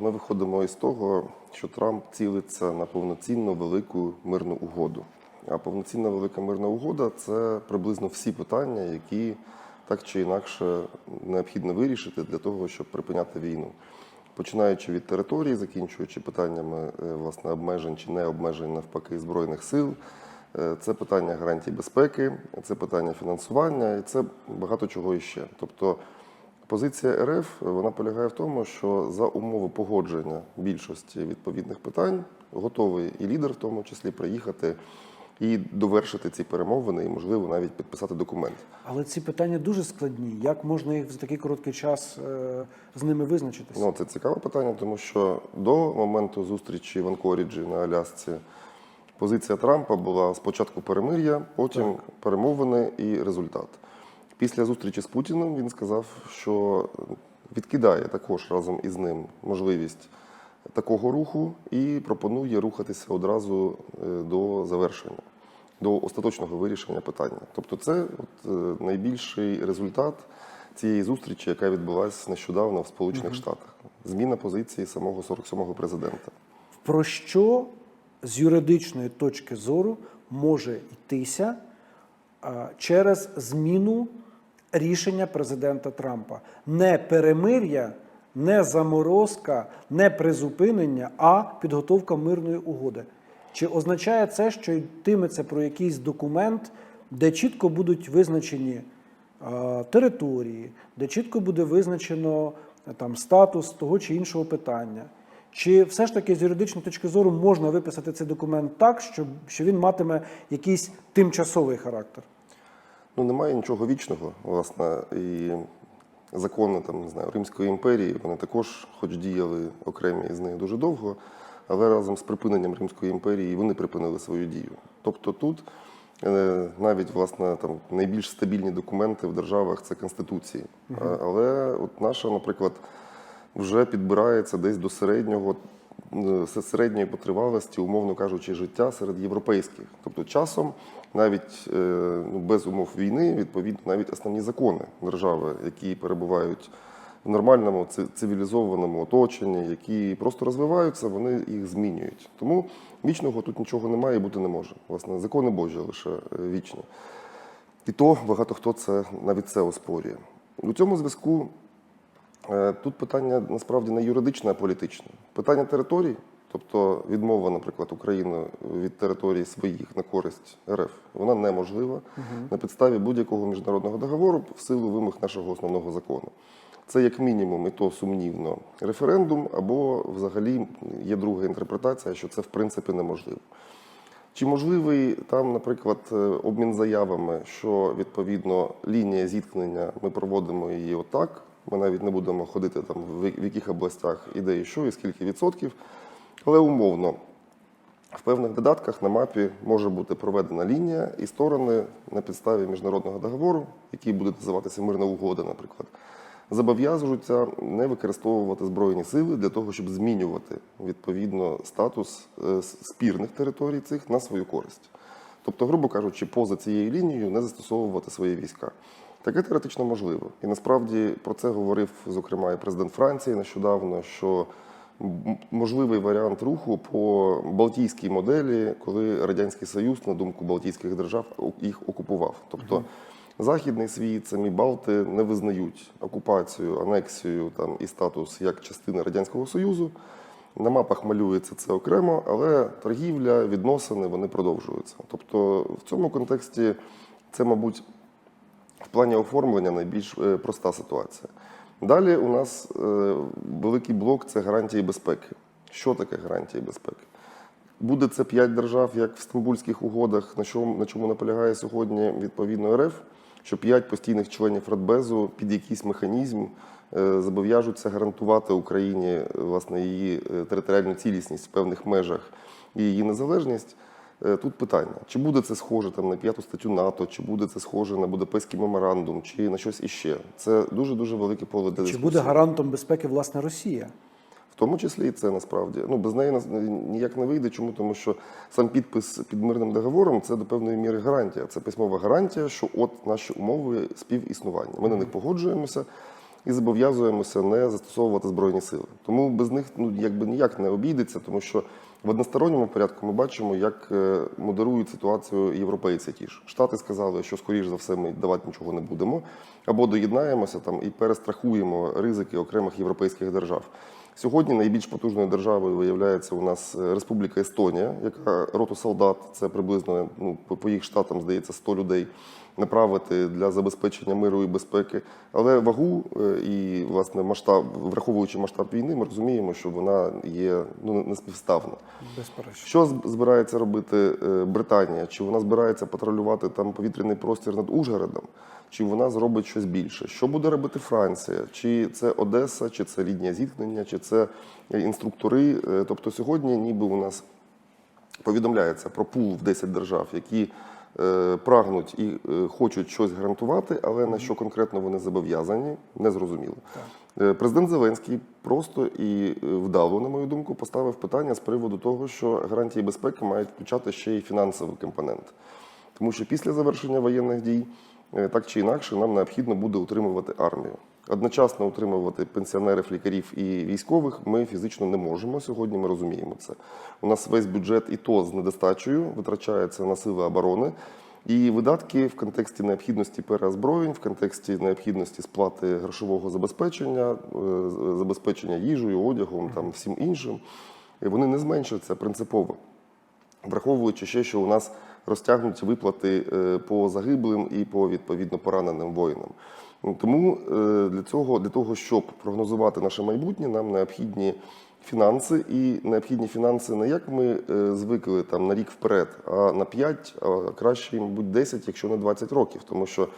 ми виходимо із того, що Трамп цілиться на повноцінну велику мирну угоду. А повноцінна велика мирна угода це приблизно всі питання, які так чи інакше необхідно вирішити для того, щоб припиняти війну. Починаючи від території, закінчуючи питаннями е, власне обмежень чи не обмежень навпаки збройних сил, Е, це питання гарантій безпеки, це питання фінансування і це багато чого іще. Тобто позиція РФ вона полягає в тому, що за умови погодження більшості відповідних питань готовий і лідер, в тому числі, приїхати і довершити ці перемовини, і можливо навіть підписати документ. Але ці питання дуже складні. Як можна їх за такий короткий час е, з ними визначитися? Ну, це цікаве питання, тому що до моменту зустрічі в Анкоріджі на Алясці позиція Трампа була спочатку перемир'я, потім перемовини і результат. Після зустрічі з Путіним він сказав, що відкидає також разом із ним можливість такого руху і пропонує рухатися одразу е, до завершення, до остаточного вирішення питання. Тобто, це от, е, найбільший результат цієї зустрічі, яка відбулася нещодавно в Сполучених Штатах. Зміна позиції самого 47-го президента. Про що з юридичної точки зору може йтися через зміну рішення президента Трампа? Не перемир'я, не заморозка, не призупинення, а підготовка мирної угоди. Чи означає це, що йтиметься про якийсь документ, де чітко будуть визначені е, території, де чітко буде визначено е, там статус того чи іншого питання? Чи все ж таки з юридичної точки зору можна виписати цей документ так, щоб, що він матиме якийсь тимчасовий характер? Ну, немає нічого вічного, власне, і закони там, не знаю, Римської імперії, вони також, хоч діяли окремі з них дуже довго, але разом з припиненням Римської імперії вони припинили свою дію. Тобто тут е, навіть власне там найбільш стабільні документи в державах це конституції. А- Але от наша, наприклад, вже підбирається десь до середнього. Е, се- Середньої потривалості, умовно кажучи, життя серед європейських. Тобто часом навіть е, ну, без умов війни, відповідно, навіть основні закони держави, які перебувають в нормальному цивілізованому оточенні, які просто розвиваються, вони їх змінюють. Тому вічного тут нічого немає і бути не може. Власне, закони Божі лише е, вічні. І то багато хто це навіть це оспорює. У цьому зв'язку тут питання насправді не юридичне, а політичне. Питання територій, тобто відмова, наприклад, України від територій своїх на користь РФ, вона неможлива на підставі будь-якого міжнародного договору в силу вимог нашого основного закону. Це як мінімум, і то сумнівно, референдум, або взагалі є друга інтерпретація, що це в принципі неможливо. Чи можливий там, наприклад, е, обмін заявами, що відповідно лінія зіткнення ми проводимо її отак. Ми навіть не будемо ходити там в яких областях іде і що, і скільки відсотків. Але умовно, в певних додатках на мапі може бути проведена лінія, і сторони на підставі міжнародного договору, який буде називатися мирна угода, наприклад, зобов'язуються не використовувати збройні сили для того, щоб змінювати відповідно статус е, спірних територій цих на свою користь. Тобто, грубо кажучи, поза цією лінією не застосовувати свої війська. Таке теоретично можливо. І насправді про це говорив, зокрема, і президент Франції нещодавно, що можливий варіант руху по Балтійській моделі, коли Радянський Союз, на думку Балтійських держав, їх окупував. Тобто Західний світ, самі Балти не визнають окупацію, анексію там, і статус як частини Радянського Союзу. На мапах малюється це окремо, але торгівля, відносини вони продовжуються. Тобто в цьому контексті це, мабуть, в плані оформлення найбільш е, проста ситуація. Далі у нас е, великий блок це гарантії безпеки. Що таке гарантії безпеки? Буде це п'ять держав, як в Стамбульських угодах, на чому, на чому наполягає сьогодні відповідно РФ, що п'ять постійних членів Радбезу під якийсь механізм е, зобов'яжуться гарантувати Україні е, власне її е, територіальну цілісність в певних межах і її незалежність. Тут питання: чи буде це схоже там на п'яту статтю НАТО, чи буде це схоже на Будапештський меморандум, чи на щось іще? Це дуже дуже велике поле для Чи буде гарантом безпеки власне Росія? В тому числі і це насправді. Ну без неї ніяк не вийде. Чому? Тому що сам підпис під мирним договором це до певної міри гарантія. Це письмова гарантія, що от наші умови співіснування. Ми на них погоджуємося. і зобов'язуємося не застосовувати збройні сили. Тому без них ну якби ніяк не обійдеться, тому що в односторонньому порядку ми бачимо, як е, модерують ситуацію європейці. Ті ж штати сказали, що скоріш за все ми давати нічого не будемо, або доєднаємося там і перестрахуємо ризики окремих європейських держав. Сьогодні найбільш потужною державою виявляється у нас е, Республіка Естонія, яка роту солдат, це приблизно ну, по, їх штатам, здається, 100 людей направити для забезпечення миру і безпеки. Але вагу е, і власне масштаб, враховуючи масштаб війни, ми розуміємо, що вона є ну неспівставна. Безперечно. Що збирається робити е, Британія? Чи вона збирається патрулювати там повітряний простір над Ужгородом? Чи вона зробить щось більше? Що буде робити Франція? Чи це Одеса, чи це лінія зіткнення, чи це інструктори? Е, Тобто сьогодні ніби у нас повідомляється про пул в 10 держав, які е, прагнуть і е, хочуть щось гарантувати, але на що конкретно вони зобов'язані, не зрозуміло. Президент Зеленський просто і вдало, на мою думку, поставив питання з приводу того, що гарантії безпеки мають включати ще й фінансовий компонент. Тому що після завершення воєнних дій, так чи інакше, нам необхідно буде утримувати армію. Одночасно утримувати пенсіонерів, лікарів і військових ми фізично не можемо. Сьогодні ми розуміємо це. У нас весь бюджет і то з недостачею витрачається на сили оборони. І видатки в контексті необхідності переозброєнь, в контексті необхідності сплати грошового забезпечення, е, забезпечення їжею, одягом, там всім іншим, е, вони не зменшуються принципово враховуючи ще, що у нас розтягнуті виплати е, по загиблим і по відповідно пораненим воїнам. Тому е, для цього, для того, щоб прогнозувати наше майбутнє, нам необхідні фінанси, і необхідні фінанси не як ми е, звикли там на рік вперед, а на 5, а краще, мабуть, 10, якщо не 20 років, тому що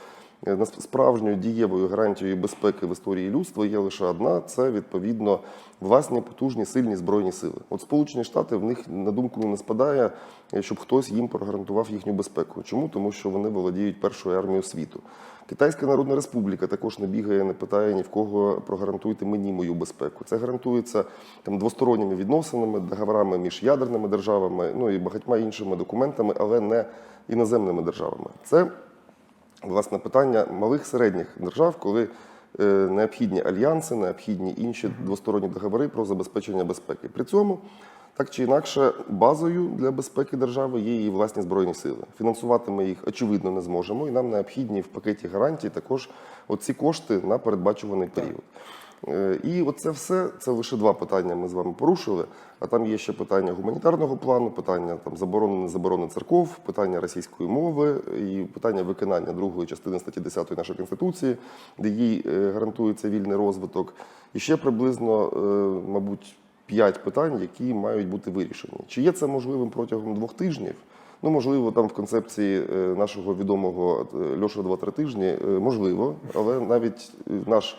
Справжньою дієвою гарантією безпеки в історії людства є лише одна: це відповідно власні потужні сильні збройні сили. От Сполучені Штати в них на думку не спадає, е, щоб хтось їм прогарантував їхню безпеку. Чому? Тому що вони володіють першою армією світу. Китайська Народна Республіка також не бігає, не питає ні в кого прогарантуйте мені мою безпеку. Це гарантується там двосторонніми відносинами, договорами між ядерними державами, ну і багатьма іншими документами, але не іноземними державами. Це власне питання малих середніх держав, коли е, необхідні альянси, необхідні інші двосторонні договори про забезпечення безпеки. При цьому так чи інакше базою для безпеки держави є її власні збройні сили. Фінансувати ми їх очевидно не зможемо, і нам необхідні в пакеті гарантій також оці кошти на передбачуваний період. Е, І оце все це лише два питання. Ми з вами порушили. А там є ще питання гуманітарного плану, питання там заборони, не заборони церков, питання російської мови і питання виконання другої частини статті 10 нашої конституції, де їй е, гарантується вільний розвиток. І ще приблизно, е, мабуть, п'ять питань, які мають бути вирішені. Чи є це можливим протягом двох тижнів? Ну, можливо, там в концепції нашого відомого Льоша два-три тижні можливо, але навіть наш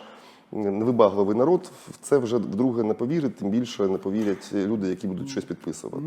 невибагливий народ в це вже вдруге не повірить, тим більше не повірять люди, які будуть щось підписувати.